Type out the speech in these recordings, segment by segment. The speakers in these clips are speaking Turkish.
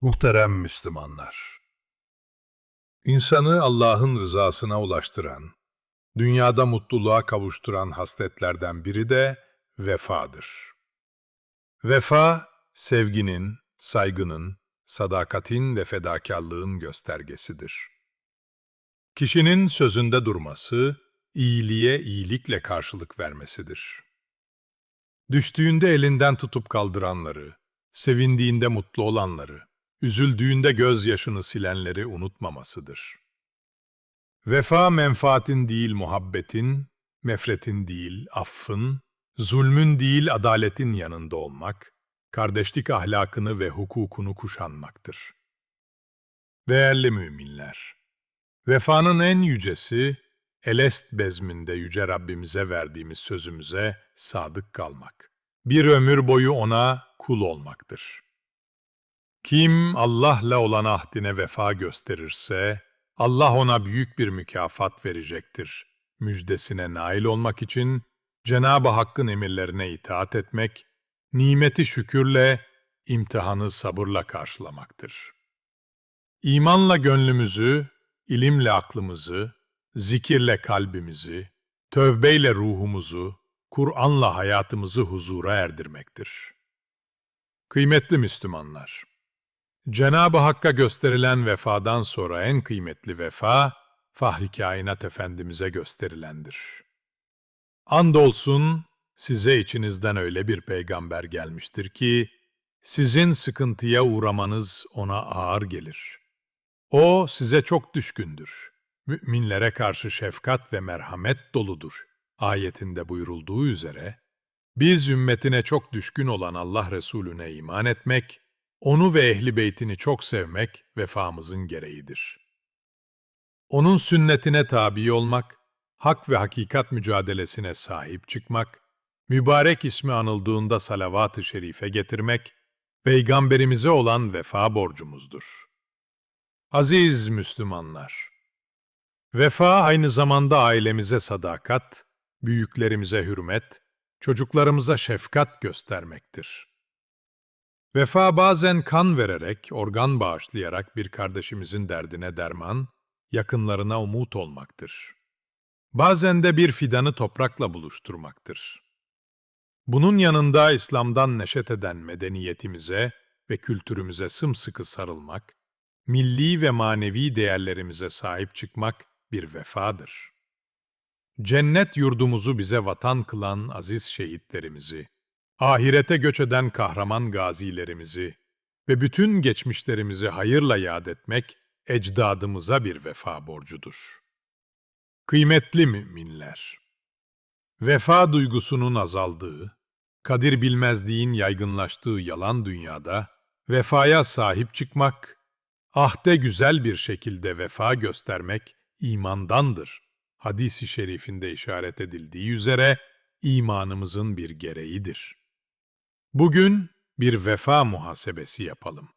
Muhterem Müslümanlar, insanı Allah'ın rızasına ulaştıran, dünyada mutluluğa kavuşturan hasletlerden biri de vefadır. Vefa, sevginin, saygının, sadakatin ve fedakarlığın göstergesidir. Kişinin sözünde durması, iyiliğe iyilikle karşılık vermesidir. Düştüğünde elinden tutup kaldıranları, sevindiğinde mutlu olanları, üzüldüğünde gözyaşını silenleri unutmamasıdır. Vefa menfaatin değil muhabbetin, mefretin değil affın, zulmün değil adaletin yanında olmak, kardeşlik ahlakını ve hukukunu kuşanmaktır. Değerli müminler, vefanın en yücesi, Elest bezminde Yüce Rabbimize verdiğimiz sözümüze sadık kalmak. Bir ömür boyu ona kul olmaktır. Kim Allah'la olan ahdine vefa gösterirse, Allah ona büyük bir mükafat verecektir. Müjdesine nail olmak için Cenab-ı Hakk'ın emirlerine itaat etmek, nimeti şükürle, imtihanı sabırla karşılamaktır. İmanla gönlümüzü, ilimle aklımızı, zikirle kalbimizi, tövbeyle ruhumuzu, Kur'an'la hayatımızı huzura erdirmektir. Kıymetli Müslümanlar, Cenab-ı Hakk'a gösterilen vefadan sonra en kıymetli vefa, Fahri Kainat Efendimiz'e gösterilendir. Andolsun size içinizden öyle bir peygamber gelmiştir ki, sizin sıkıntıya uğramanız ona ağır gelir. O size çok düşkündür. Müminlere karşı şefkat ve merhamet doludur. Ayetinde buyurulduğu üzere, biz ümmetine çok düşkün olan Allah Resulüne iman etmek, onu ve ehli beytini çok sevmek vefamızın gereğidir. Onun sünnetine tabi olmak, hak ve hakikat mücadelesine sahip çıkmak, mübarek ismi anıldığında salavat-ı şerife getirmek, peygamberimize olan vefa borcumuzdur. Aziz Müslümanlar! Vefa aynı zamanda ailemize sadakat, büyüklerimize hürmet, çocuklarımıza şefkat göstermektir. Vefa bazen kan vererek, organ bağışlayarak bir kardeşimizin derdine derman, yakınlarına umut olmaktır. Bazen de bir fidanı toprakla buluşturmaktır. Bunun yanında İslam'dan neşet eden medeniyetimize ve kültürümüze sımsıkı sarılmak, milli ve manevi değerlerimize sahip çıkmak bir vefadır. Cennet yurdumuzu bize vatan kılan aziz şehitlerimizi, ahirete göç eden kahraman gazilerimizi ve bütün geçmişlerimizi hayırla yad etmek ecdadımıza bir vefa borcudur. Kıymetli müminler! Vefa duygusunun azaldığı, kadir bilmezliğin yaygınlaştığı yalan dünyada, vefaya sahip çıkmak, ahde güzel bir şekilde vefa göstermek imandandır. Hadis-i şerifinde işaret edildiği üzere imanımızın bir gereğidir. Bugün bir vefa muhasebesi yapalım.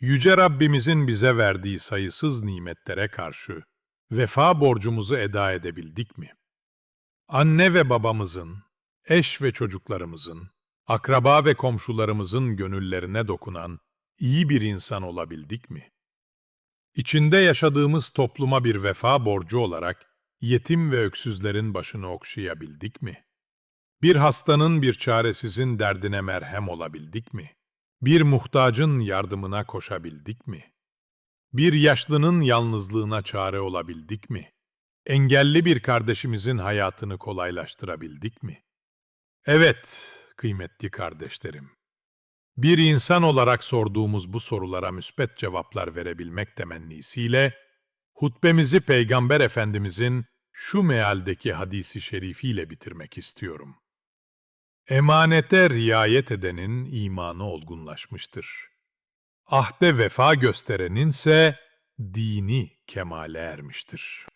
Yüce Rabbimizin bize verdiği sayısız nimetlere karşı vefa borcumuzu eda edebildik mi? Anne ve babamızın, eş ve çocuklarımızın, akraba ve komşularımızın gönüllerine dokunan iyi bir insan olabildik mi? İçinde yaşadığımız topluma bir vefa borcu olarak yetim ve öksüzlerin başını okşayabildik mi? Bir hastanın bir çaresizin derdine merhem olabildik mi? Bir muhtacın yardımına koşabildik mi? Bir yaşlının yalnızlığına çare olabildik mi? Engelli bir kardeşimizin hayatını kolaylaştırabildik mi? Evet, kıymetli kardeşlerim. Bir insan olarak sorduğumuz bu sorulara müspet cevaplar verebilmek temennisiyle, hutbemizi Peygamber Efendimizin şu mealdeki hadisi şerifiyle bitirmek istiyorum. Emanete riayet edenin imanı olgunlaşmıştır. Ahde vefa göstereninse dini kemale ermiştir.